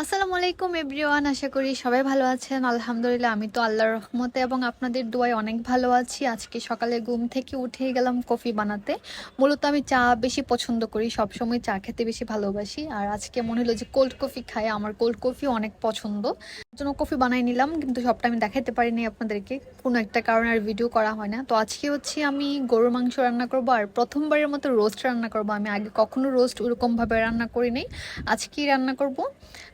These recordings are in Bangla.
আসসালামু আলাইকুম, এভরিওয়ান। আশা করি সবাই ভালো আছেন। আলহামদুলিল্লাহ, আমি তো আল্লাহর রহমতে এবং আপনাদের দোয়ায় অনেক ভালো আছি। আজকে সকালে ঘুম থেকে উঠে গেলাম কফি বানাতে। মূলত আমি চা বেশি পছন্দ করি, সবসময় চা খেতে বেশি ভালোবাসি। আর আজকে মনে হলো যে কোল্ড কফি খাই, আমার কোল্ড কফি অনেক পছন্দ। জন্য কফি বানাই নিলাম, কিন্তু সবটা আমি দেখাতে পারিনি আপনাদেরকে। কোনো একটা কারণে আর ভিডিও করা হয় না। তো আজকে হচ্ছে আমি গরুর মাংস রান্না করব, আর প্রথমবারের মতো রোস্ট রান্না করব। আমি আগে কখনো রোস্ট ওরকমভাবে রান্না করি নাই, আজকেই রান্না করব।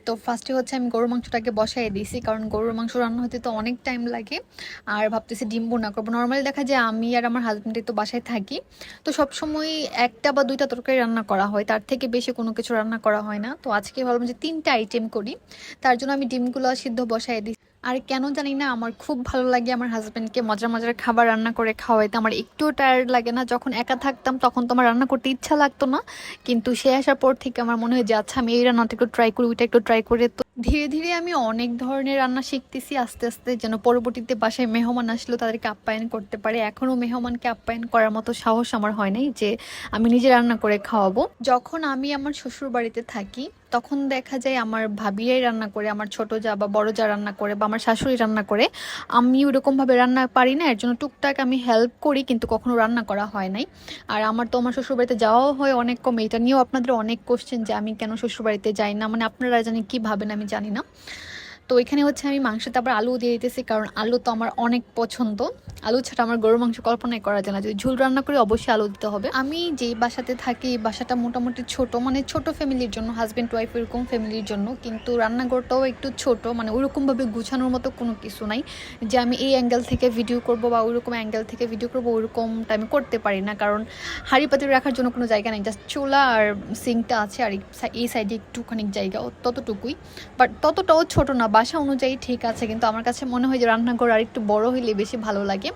তো ফার্স্টে হচ্ছে আমি গরুর মাংসটাকে বসাই দিয়েছি, কারণ গরুর মাংস রান্না হতে তো অনেক টাইম লাগে। আর ভাবতেছি ডিম বোনা করব। নর্মালি দেখা যায় আমি আর আমার হাজব্যান্ডে তো বাসায় থাকি। তো সবসময় একটা বা দুইটা তরকারি রান্না করা হয়। তার থেকে বেশি কোনো কিছু রান্না করা হয় না। তো আজকে ভাবলাম যে তিনটা আইটেম করি। তার জন্য আমি ডিমগুলো সিদ্ধ বসাই দিই আর কেন জানি না, আমার খুব ভালো লাগে আমার হাজব্যান্ডকে মজার মজার খাবার রান্না করে খাওয়াইতে। আমার একটুও টায়ার্ড লাগে না, যখন একা থাকতাম তখন তো আমার রান্না করতে ইচ্ছা লাগতো না। কিন্তু সে আসার পর থেকে আমার মনে হয় যে আচ্ছা আমি এই রান্নাটা একটু ট্রাই করি, ওইটা একটু ট্রাই করে তো ধীরে ধীরে আমি অনেক ধরনের রান্না শিখতেছি, আস্তে আস্তে যেন পরবর্তীতে বাসায় মেহমান আসলেও তাদেরকে আপ্যায়ন করতে পারে। এখনও মেহমানকে আপ্যায়ন করার মতো সাহস আমার হয় নাই যে, আমি নিজে রান্না করে খাওয়াবো। যখন আমি আমার শ্বশুর বাড়িতে থাকি তখন দেখা যায় আমার ভাবিয়াই রান্না করে, আমার ছোট যা বা বড় যা রান্না করে বা আমার শাশুড়ি রান্না করে, আমি ওরকমভাবে রান্না পারি না। এর জন্য টুকটাক আমি হেল্প করি কিন্তু কখনো রান্না করা হয় নাই। আর আমার তো আমার শ্বশুরবাড়িতে যাওয়াও হয় অনেক কম। এটা নিয়েও আপনাদের অনেক কোশ্চেন যে আমি কেন শ্বশুরবাড়িতে যাই না? মানে আপনারা জানি কী ভাবেন আমি জানি না। তো এখানে হচ্ছে আমি মাংসতে আবার আলু দিয়ে দিতেছি, কারণ আলু তো আমার অনেক পছন্দ। আলু ছাড়া আমার গরুর মাংস কল্পনাই করা যায় না। যদি ঝুল রান্না করি, অবশ্যই আলু দিতে হবে। আমি যেই বাসাতে থাকি, এই বাসাটা মোটামুটি ছোট মানে ছোট ফ্যামিলির জন্য হাজব্যান্ড ওয়াইফ এরকম ফ্যামিলির জন্য, কিন্তু রান্নাঘরটাও একটু ছোট মানে ওরকমভাবে গুছানোর মতো কোনো কিছু নাই যে আমি এই অ্যাঙ্গেল থেকে ভিডিও করব বা ওইরকম অ্যাঙ্গেল থেকে ভিডিও করব ওরকমটা আমি করতে পারি না। কারণ হাঁড়ি পাতিল রাখার জন্য কোনো জায়গা নেই জাস্ট চোলা আর সিঙ্কটা আছে আর এই সাইডে একটুখানি জায়গা, ততটুকুই। বাট ততটাও ছোট না বাসা অনুযায়ী ঠিক আছে, কিন্তু আমার কাছে মনে হয় যে রান্নাঘর আর একটু বড় হইলে বেশি ভালো লাগে।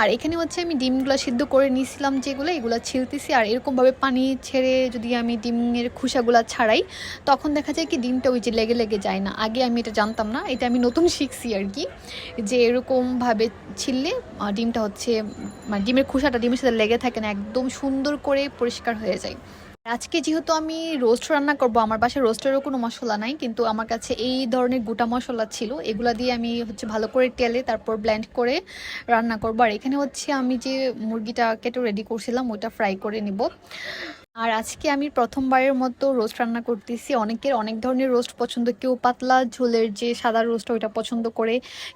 আর এখানে হচ্ছে আমি ডিমগুলো সিদ্ধ করে নিয়েছিলাম যেগুলো, এগুলো ছিলতেছি। আর এরকমভাবে পানি ছেড়ে যদি আমি ডিমের খোসাগুলো ছাড়াই, তখন দেখা যায় কি ডিমটা ওই যে লেগে লেগে যায় না। আগে আমি এটা জানতাম না, এটা আমি নতুন শিখছি আর কি, যে এরকমভাবে ছিললে ডিমটা হচ্ছে মানে ডিমের খোসাটা ডিমের সাথে লেগে থাকে না, একদম সুন্দর করে পরিষ্কার হয়ে যায়। আজকে যেহেতু আমি রোস্ট রান্না করব, আমার বাসায় রোস্টেরও কোনো মশলা নাই, কিন্তু আমার কাছে এই ধরনের গোটা মশলা ছিল। এগুলা দিয়ে আমি হচ্ছে ভালো করে তেলে তারপর ব্ল্যান্ড করে রান্না করব। আর এখানে হচ্ছে আমি যে মুরগিটা কেটে রেডি করছিলাম ওইটা ফ্রাই করে নিব। আর আজকে আমি প্রথমবারের মতো রোস্ট রান্না করতেছি। অনেকের অনেক ধরনের রোস্ট পছন্দ। কেউ পাতলা ঝোলের যে সাদা রোস্ট ওইটা পছন্দ করে,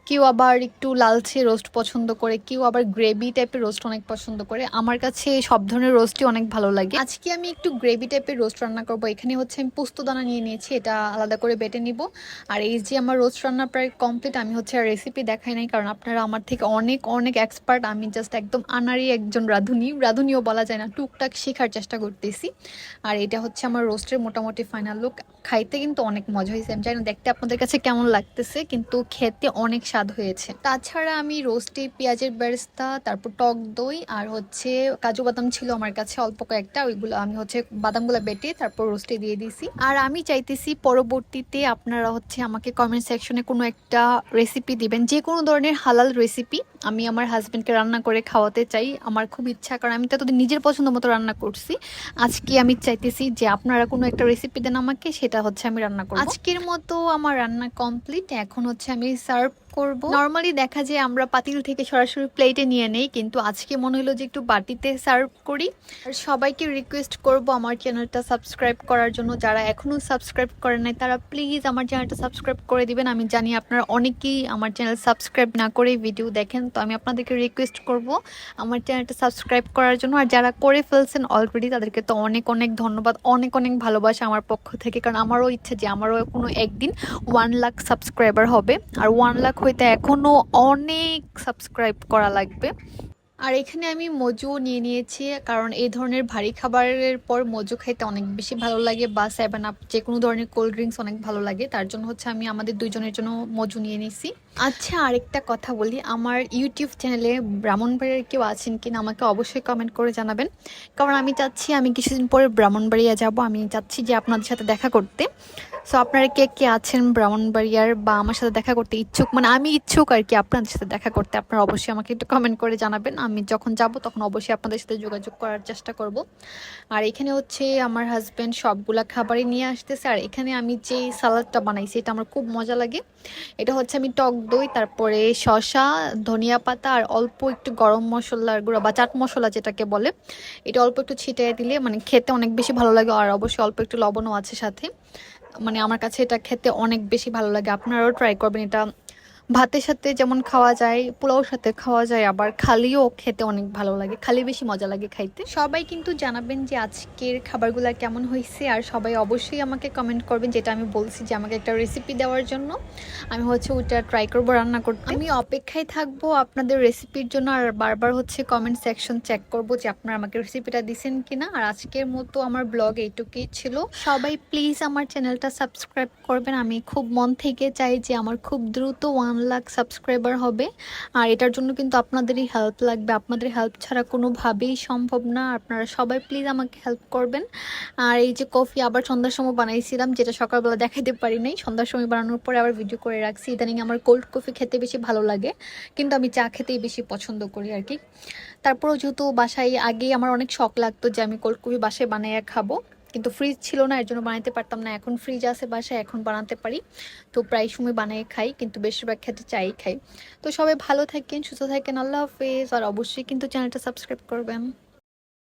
কেউ আবার একটু লালচে রোস্ট পছন্দ করে, কেউ আবার গ্রেভি টাইপের রোস্ট অনেক পছন্দ করে। আমার কাছে সব ধরনের রোস্টই অনেক ভালো লাগে। আজকে আমি একটু গ্রেভি টাইপের রোস্ট রান্না করব। এখানে হচ্ছে আমি পোস্তদানা নিয়ে নিয়েছি, এটা আলাদা করে বেটে নিব। আর এই যে আমার রোস্ট রান্না প্রায় কমপ্লিট আমি হচ্ছে আর রেসিপি দেখাই নাই, কারণ আপনারা আমার থেকে অনেক অনেক এক্সপার্ট আমি জাস্ট একদম আনারি একজন রাঁধুনি। রাঁধুনিও বলা যায় না, টুকটাক শেখার চেষ্টা করতেছি আর এটা হচ্ছে আমার রোস্টের মোটামুটি ফাইনাল লুক খাইতে কিন্তু অনেক মজা হয়েছে। আমি জানি দেখতে আপনাদের কাছে কেমন লাগতেছে, কিন্তু খেতে অনেক স্বাদ হয়েছে। তাছাড়া আমি রোস্টে পেঁয়াজের বেরেস্তা, তারপর টক দই আর হচ্ছে কাজু বাদাম ছিল আমার কাছে অল্প কয়েকটা। ওইগুলো আমি হচ্ছে বাদামগুলো বেটে তারপর রোস্টে দিয়ে দিয়েছি আর আমি চাইতেছি পরবর্তীতে আপনারা হচ্ছে আমাকে কমেন্ট সেকশনে কোনো একটা রেসিপি দিবেন। যে কোনো ধরনের হালাল রেসিপি আমি আমার হাজব্যান্ডকে রান্না করে খাওয়াতে চাই, আমার খুব ইচ্ছা, কারণ আমি তো এতদিন নিজের পছন্দ মতো রান্না করছি। আজকে আমি চাইতেছি যে আপনারা কোনো একটা রেসিপি দেন আমাকে, সেটা হচ্ছে আমি রান্না করব। আজকের মতো আমার রান্না কমপ্লিট এখন হচ্ছে আমি সার্ভ করব। নর্মালি দেখা যায় আমরা পাতিল থেকে সরাসরি প্লেটে নিয়ে নেই, কিন্তু আজকে মনে হলো যে একটু বাটিতে সার্ভ করি। আর সবাইকে রিকোয়েস্ট করব আমার চ্যানেলটা সাবস্ক্রাইব করার জন্য। যারা এখনও সাবস্ক্রাইব করে নাই, তারা প্লিজ আমার চ্যানেলটা সাবস্ক্রাইব করে দিবেন। আমি জানি আপনারা অনেকেই আমার চ্যানেল সাবস্ক্রাইব না করে ভিডিও দেখেন, তো আমি আপনাদেরকে রিকোয়েস্ট করব আমার চ্যানেলটা সাবস্ক্রাইব করার জন্য। আর যারা করে ফেলছেন অলরেডি তাদেরকে তো অনেক অনেক ধন্যবাদ, অনেক অনেক ভালোবাসা আমার পক্ষ থেকে। কারণ আমারও ইচ্ছা যে আমারও কোনো একদিন ওয়ান লাখ সাবস্ক্রাইবার হবে। আর ওয়ান লাখ হইতে এখনও অনেক সাবস্ক্রাইব করা লাগবে। আর এখানে আমি মজু নিয়ে নিয়েছি, কারণ এই ধরনের ভারী খাবারের পর মজু খাইতে অনেক বেশি ভালো লাগে বা সেভেন আপ যে কোনো ধরনের কোল্ড ড্রিঙ্কস অনেক ভালো লাগে। তার জন্য হচ্ছে আমি আমাদের দুইজনের জন্য মজু নিয়ে নিছি। আচ্ছা আরেকটা কথা বলি। আমার ইউটিউব চ্যানেলে ব্রাহ্মণবাড়িয়ার কেউ আছেন কিনা আমাকে অবশ্যই কমেন্ট করে জানাবেন। কারণ আমি চাচ্ছি, আমি কিছুদিন পরে ব্রাহ্মণবাড়িয়া যাব। আমি চাচ্ছি যে আপনাদের সাথে দেখা করতে। সো আপনারা কে কে আছেন ব্রাহ্মণবাড়িয়ার বা আমার সাথে দেখা করতে ইচ্ছুক? মানে আমি ইচ্ছুক আর কি আপনাদের সাথে দেখা করতে। আপনারা অবশ্যই আমাকে একটু কমেন্ট করে জানাবেন। আমি যখন যাব তখন অবশ্যই আপনাদের সাথে যোগাযোগ করার চেষ্টা করব। আর এখানে হচ্ছে আমার হাজব্যান্ড সবগুলা খাবারই নিয়ে আসতেছে। আর এখানে আমি যে সালাদটা বানাইছি, এটা আমার খুব মজা লাগে। এটা হচ্ছে আমি টক দই, তারপরে শশা ধনিয়া পাতা আর অল্প একটু গরম মশলার গুঁড়া বা চাট মশলা যেটাকে বলে, এটা অল্প একটু ছিটিয়ে দিলে মানে খেতে অনেক বেশি ভালো লাগে আর অবশ্যই অল্প একটু লবণও আছে সাথে। মানে আমার কাছে এটা খেতে অনেক বেশি ভালো লাগে। আপনারাও ট্রাই করবেন এটা ভাতের সাথে যেমন খাওয়া যায়, পোলাওর সাথে খাওয়া যায়, আবার খালিও খেতে অনেক ভালো লাগে। খালি বেশি মজা লাগে খাইতে। সবাই কিন্তু জানাবেন যে আজকের খাবারগুলো কেমন হয়েছে আর সবাই অবশ্যই আমাকে কমেন্ট করবেন যেটা আমি বলছি যে আমাকে একটা রেসিপি দেওয়ার জন্য। আমি হচ্ছে ওইটা ট্রাই করব রান্না করতে। আমি অপেক্ষায় থাকব আপনাদের রেসিপির জন্য, আর বারবার হচ্ছে কমেন্ট সেকশন চেক করব যে আপনারা আমাকে রেসিপিটা দিছেন কিনা। আর আজকের মতো আমার ব্লগ এইটুকুই ছিল। সবাই প্লিজ আমার চ্যানেলটা সাবস্ক্রাইব করবেন। আমি খুব মন থেকে চাই যে আমার খুব দ্রুত ওয়ান লাখ সাবস্ক্রাইবার হবে। আর এটার জন্য কিন্তু আপনাদেরই হেল্প লাগবে। আপনাদের হেল্প ছাড়া কোনোভাবেই সম্ভব না। আপনারা সবাই প্লিজ আমাকে হেল্প করবেন। আর এই যে কফি আবার সন্ধ্যার সময় বানাইছিলাম, যেটা সকালবেলা দেখাতে পারি নাই। সন্ধ্যার সময় বানানোর পরে আবার ভিডিও করে রাখছি। ইদানিং আমার কোল্ড কফি খেতে বেশি ভালো লাগে। কিন্তু আমি চা খেতেই বেশি পছন্দ করি আর কি। তারপরেও যেহেতু বাসায় আগেই আমার অনেক শখ লাগতো যে আমি কোল্ড কফি বাসায় বানাইয়া খাব। কিন্তু ফ্রিজ ছিল না এর জন্য বানাতে পারতাম না। এখন ফ্রিজ আছে বাসায়, এখন বানাতে পারি। তো প্রায় সময় বানিয়ে খাই, কিন্তু বেশিরভাগ ক্ষেত্রে চাই খাই। তো সবাই ভালো থাকেন, সুস্থ থাকেন, আল্লাহ হাফেজ। আর অবশ্যই কিন্তু চ্যানেলটা সাবস্ক্রাইব করবেন।